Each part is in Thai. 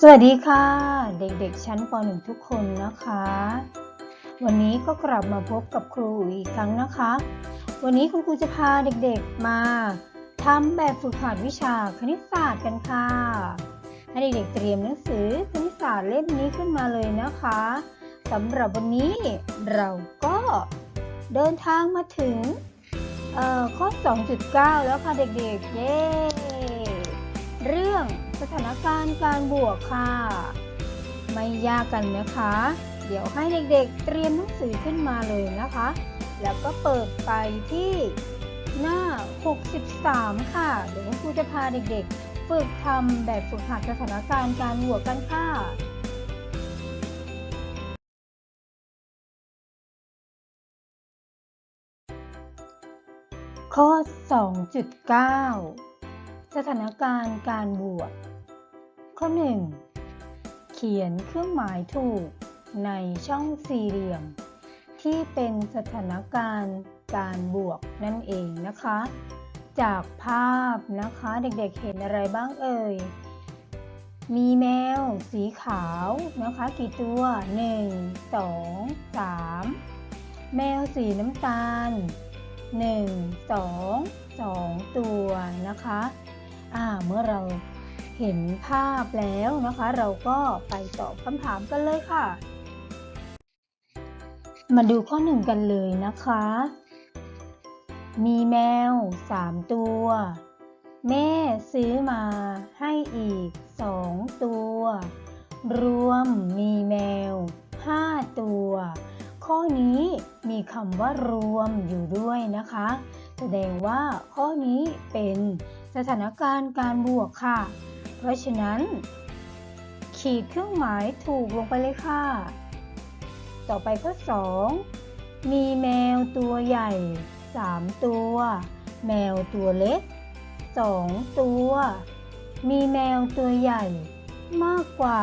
สวัสดีค่ะ เด็กๆ ชั้นป .1 ทุกคนนะคะ วันนี้ก็กลับมาพบกับครูอีกครั้งนะคะ วันนี้คุณครูจะพาเด็กๆมาทำแบบฝึกหัดวิชาคณิตศาสตร์กันค่ะ ให้เด็กๆเตรียมหนังสือคณิตศาสตร์เล่มนี้ขึ้นมาเลยนะคะสำหรับวันนี้เราก็เดินทางมาถึงเอ่อข้อ 2.9 แล้วค่ะเด็กๆ เย้ ถานการณ์การบวกค่ะ ไม่ยากกันนะคะ เดี๋ยวให้เด็กๆเตรียมหนังสือขึ้นมาเลยนะคะ แล้วก็เปิดไปที่หน้า 63 ค่ะ เดี๋ยวคุณครูจะพาเด็กๆ ฝึกทำแบบฝึกหัดสถานการณ์การบวกกันค่ะข้อ 2.9 สถานการณ์การบวก ข้อ 1 เขียนเครื่องหมายถูกในช่องสี่เหลี่ยม ที่เป็นสถานการณ์การบวกนั่นเองนะคะ จากภาพนะคะเด็กๆเห็นอะไรบ้างเอ่ย มีแมวสีขาวนะคะ กี่ตัว 1 2 3 แมวสีน้ำตาล 1 2 2 ตัวนะคะ อ่าเมื่อเรา เห็นภาพแล้วนะคะ เราก็ไปตอบคำถามกันเลยค่ะ มาดูข้อหนึ่งกันเลยนะคะ มีแมว3ตัว แม่ซื้อมาให้อีก2ตัว รวมมีแมว5ตัว ข้อนี้มีคำว่ารวมอยู่ด้วยนะคะ แสดงว่าข้อนี้เป็นสถานการณ์การบวกค่ะ ราะฉะนั้น ขีดเครื่องหมายถูกลงไปเลยค่ะ ต่อไปข้อ 2 มีแมวตัวใหญ่ 3 ตัว แมวตัวเล็ก 2 ตัว มีแมวตัวใหญ่ มากกว่า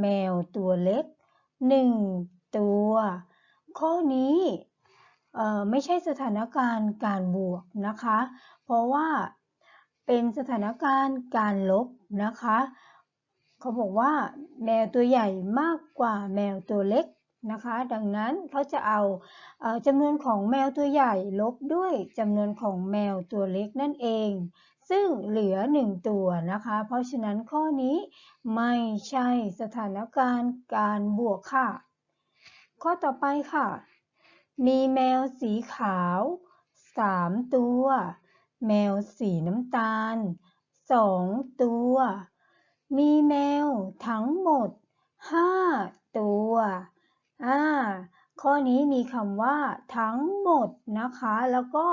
แมวตัวเล็ก 1 ตัว ข้อนี้ไม่ใช่สถานการณ์การบวกนะคะ เพราะว่า เป็นสถานการณ์การลบนะคะ เขาบอกว่าแมวตัวใหญ่มากกว่าแมวตัวเล็กนะคะ ดังนั้นเขาจะเอาเอ่อจำนวนของแมวตัวใหญ่ลบด้วยจำนวนของแมวตัวเล็กนั่นเอง ซึ่งเหลือ 1 ตัวนะคะ เพราะฉะนั้นข้อนี้ไม่ใช่สถานการณ์การบวกค่ะ ข้อต่อไปค่ะ มีแมวสีขาว 3 ตัว แมวสีน้ำตาล2ตัว มีแมวทั้งหมด5ตัวอ่าข้อนี้มีคำว่าทั้งหมดนะคะ แล้วก็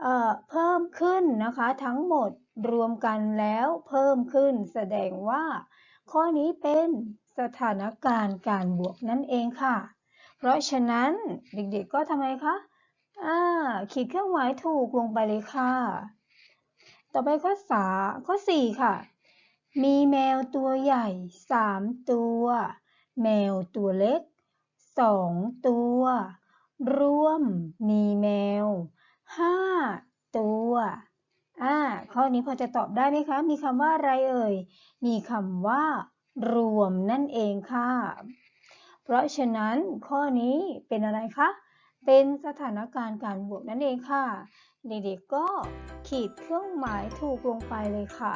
เอ่อเพิ่มขึ้นนะคะ ทั้งหมดรวมกันแล้วเพิ่มขึ้น แสดงว่า ข้อนี้เป็นสถานการณ์การบวกนั่นเองค่ะ เพราะฉะนั้นเด็กๆก็ทำไมคะ อ่าขีดเครื่องหมายถูกลงไปเลยค่ะ ต่อไปข้อสาข้อ4ค่ะ มีแมวตัวใหญ่3ตัว แมวตัวเล็ก2ตัวรวมมีแมว5ตัวอ่าข้อนี้พอจะตอบได้ไหมคะ มีคำว่าอะไรเอ่ย มีคำว่า รวมนั่นเองค่ะ เพราะฉะนั้นข้อนี้เป็นอะไรคะ เป็นสถานการณ์การบวกนั่นเองค่ะ เด็กๆก็ขีดเครื่องหมายถูกลงไปเลยค่ะ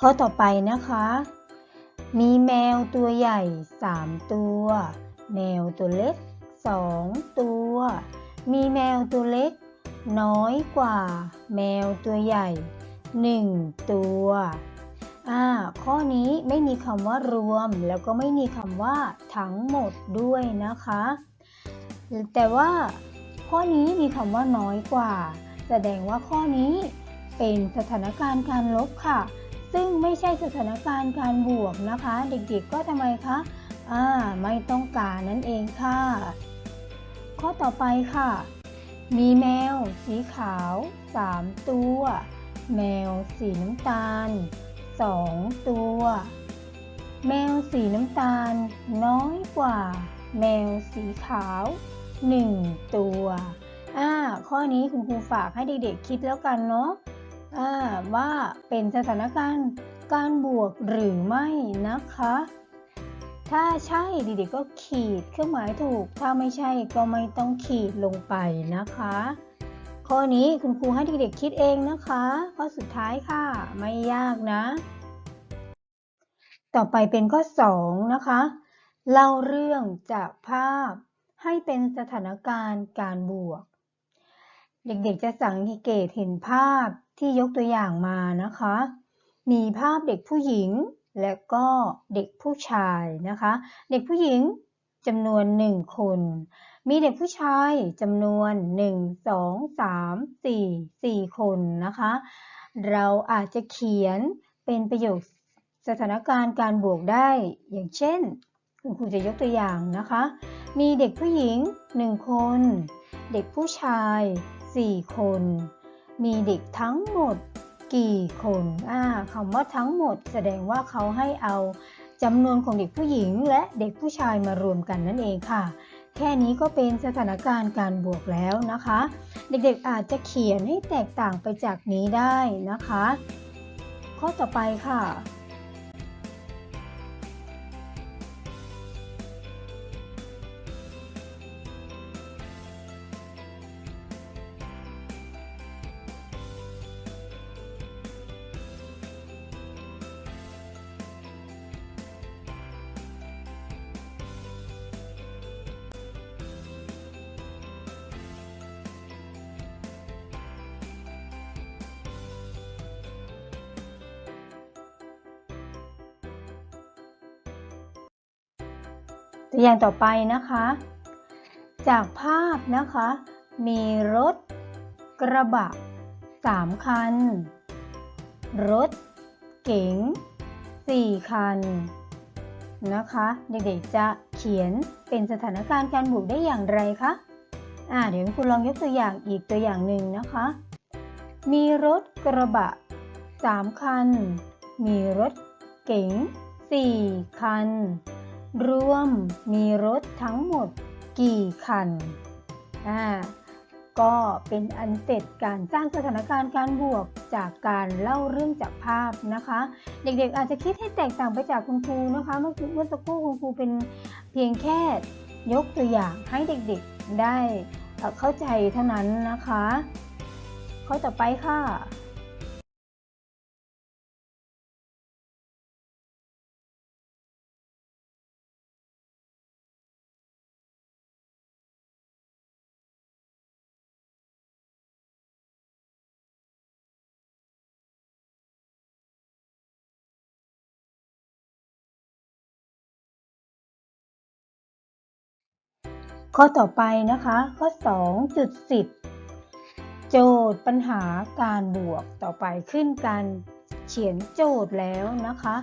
ข้อต่อไปนะคะ มีแมวตัวใหญ่ 3 ตัว แมวตัวเล็ก 2 ตัว มีแมวตัวเล็ก น้อยกว่า แมวตัวใหญ่ 1 ตัวอ่าข้อนี้ไม่มีคำว่ารวม แล้วก็ไม่มีคำว่าทั้งหมดด้วยนะคะ แต่ว่าข้อนี้มีคำว่าน้อยกว่า แสดงว่าข้อนี้เป็นสถานการณ์การลบค่ะ ซึ่งไม่ใช่สถานการณ์การบวกนะคะ เด็กๆก็ทำไมคะอ่าไม่ต้องการนั่นเองค่ะ ข้อต่อไปค่ะ มีแมวสีขาว 3 ตัว แมวสีน้ำตาล 2 ตัว แมวสีน้ำตาล น้อยกว่า แมวสีขาว 1 ตัวอ่าข้อนี้คุณครูฝากให้เด็กๆคิดแล้วกันเนาะ ว่าเป็นสถานการณ์การบวกหรือไม่นะคะ ถ้าใช่เด็กๆก็ขีดเครื่องหมายถูก ถ้าไม่ใช่ก็ไม่ต้องขีดลงไปนะคะ ข้อนี้คุณครูให้เด็กๆคิดเองนะคะ ข้อสุดท้ายค่ะ ไม่ยากนะ ต่อไปเป็นข้อ 2 นะคะ เล่าเรื่องจากภาพให้เป็นสถานการณ์การบวก เด็กๆจะสังเกตเห็นภาพที่ยกตัวอย่างมานะคะ มีภาพเด็กผู้หญิงและก็เด็กผู้ชายนะคะ เด็กผู้หญิงจำนวน 1 คน มีเด็กผู้ชายจำนวน 1 2 3 4 4 คนนะคะ เราอาจจะเขียนเป็นประโยคสถานการณ์การบวกได้ อย่างเช่น คุณครูจะยกตัวอย่างนะคะ มีเด็กผู้หญิง 1 คน เด็กผู้ชาย 4คน มีเด็กทั้งหมดกี่คนอ่าคำว่าทั้งหมด แสดงว่าเขาให้เอาจำนวนของเด็กผู้หญิง และเด็กผู้ชายมารวมกันนั่นเองค่ะ แค่นี้ก็เป็นสถานการณ์การบวกแล้วนะคะ เด็กๆอาจจะเขียนให้แตกต่างไปจากนี้ได้นะคะ ข้อต่อไปค่ะ ตัวอย่างต่อไปนะคะ จากภาพนะคะ มีรถกระบะ3คัน รถเก๋ง4คัน นะคะ เด็กๆจะเขียนเป็นสถานการณ์การบวกได้อย่างไรคะอ่าเดี๋ยวคุณลองยกตัวอย่างอีกตัวอย่างหนึ่งนะคะ มีรถกระบะ3คัน มีรถเก๋ง4คัน รวมมีรถทั้งหมดกี่คันอ่าก็เป็นอันเสร็จการสร้างสถานการณ์การบวกจากการเล่าเรื่องจากภาพนะคะ เด็กๆอาจจะคิดให้แตกต่างไปจากคุณครูนะคะ เมื่อเมื่อสักครู่คุณครูเป็นเพียงแค่ยกตัวอย่างให้เด็กๆได้เอ่อเข้าใจเท่านั้นนะคะ ข้อต่อไปค่ะ ข้อต่อไปนะคะ ข้อ 2.10 โจทย์ปัญหาการบวกต่อไปขึ้นการเขียนโจทย์แล้วนะคะ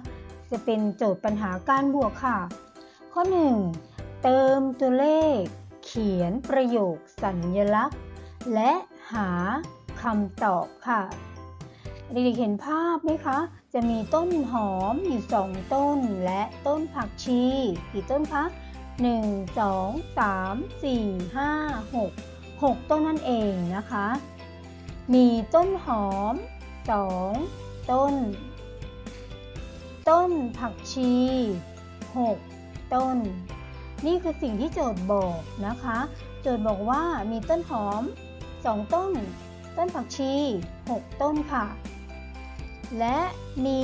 จะเป็นโจทย์ปัญหาการบวกค่ะ ข้อ 1 เติมตัวเลข เขียนประโยคสัญลักษณ์ และหาคำตอบค่ะเด็กๆเห็นภาพไหมคะ จะมีต้นหอมอยู่สองต้นและต้นผักชีกี่ต้นคะ 1 2 3 4 5 6 6 ต้นนั่นเองนะคะ มีต้นหอม 2 ต้น ต้นผักชี 6 ต้น นี่คือสิ่งที่โจทย์บอกนะคะ โจทย์บอกว่ามีต้นหอม 2 ต้น ต้นผักชี 6 ต้นค่ะ และมี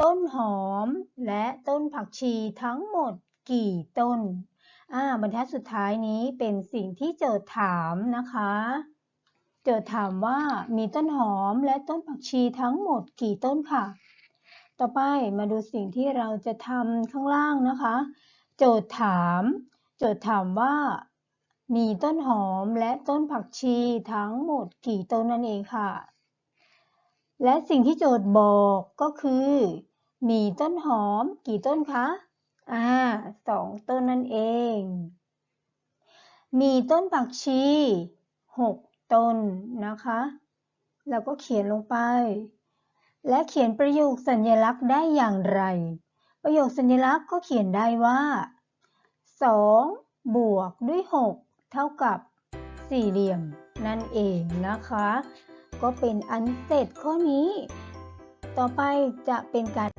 ต้นหอมและต้นผักชีทั้งหมด กี่ต้น อ่า บรรทัดสุดท้ายนี้เป็นสิ่งที่โจทย์ถามนะคะ โจทย์ถามว่ามีต้นหอมและต้นผักชีทั้งหมดกี่ต้นค่ะ ต่อไปมาดูสิ่งที่เราจะทำข้างล่างนะคะ โจทย์ถาม โจทย์ถามว่า มีต้นหอมและต้นผักชีทั้งหมดกี่ต้นนั่นเองค่ะ และสิ่งที่โจทย์บอกก็คือ มีต้นหอมกี่ต้นคะ อ่าสองต้นนั่นเอง มีต้นผักชีหกต้นนะคะ แล้วก็เขียนลงไป และเขียนประโยคสัญลักษณ์ได้อย่างไร ประโยคสัญลักษณ์ก็เขียนได้ว่า2บวกด้วย 6 เท่ากับสี่เหลี่ยมนั่นเองนะคะ ก็เป็นอันเสร็จข้อนี้ ต่อไปจะเป็นการ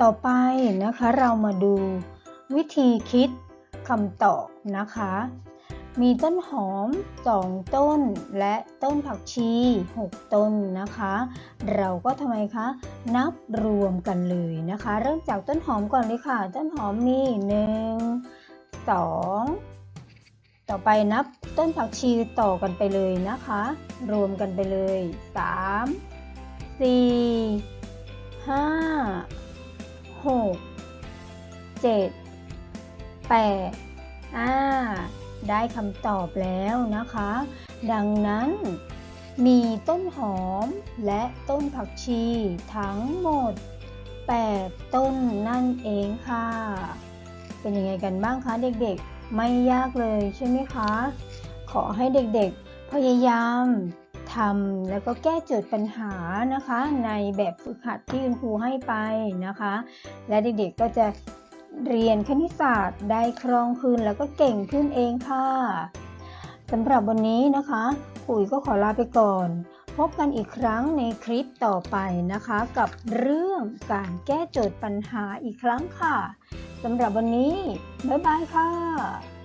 ต่อไปนะคะเรามาดูวิธีคิดคำตอบนะคะ มีต้นหอม 2 ต้นและต้นผักชี 6 ต้นนะคะ เราก็ทำไมคะ นับรวมกันเลยนะคะ เริ่มจากต้นหอมก่อนเลยค่ะ ต้นหอมมี 1 2 ต่อไปนับต้นผักชีต่อกันไปเลยนะคะ รวมกันไปเลย 3 4 5 หกเจ็ดแปดอ่า ได้คำตอบแล้วนะคะ ดังนั้นมีต้นหอมและต้นผักชีทั้งหมด 8 ต้นนั่นเองค่ะ เป็นยังไงกันบ้างคะเด็กๆ ไม่ยากเลยใช่ไหมคะ ขอให้เด็กๆ พยายาม ทำแล้วก็แก้โจทย์ปัญหานะคะ ในแบบฝึกหัดที่คุณครูให้ไปนะคะ และเด็กๆก็จะเรียนคณิตศาสตร์ได้คล่องขึ้นแล้วก็เก่งขึ้นเองค่ะสำหรับวันนี้นะคะปุ๋ยก็ขอลาไปก่อน พบกันอีกครั้งในคลิปต่อไปนะคะ กับเรื่องการแก้โจทย์ปัญหาอีกครั้งค่ะสำหรับวันนี้ บ๊ายบายค่ะ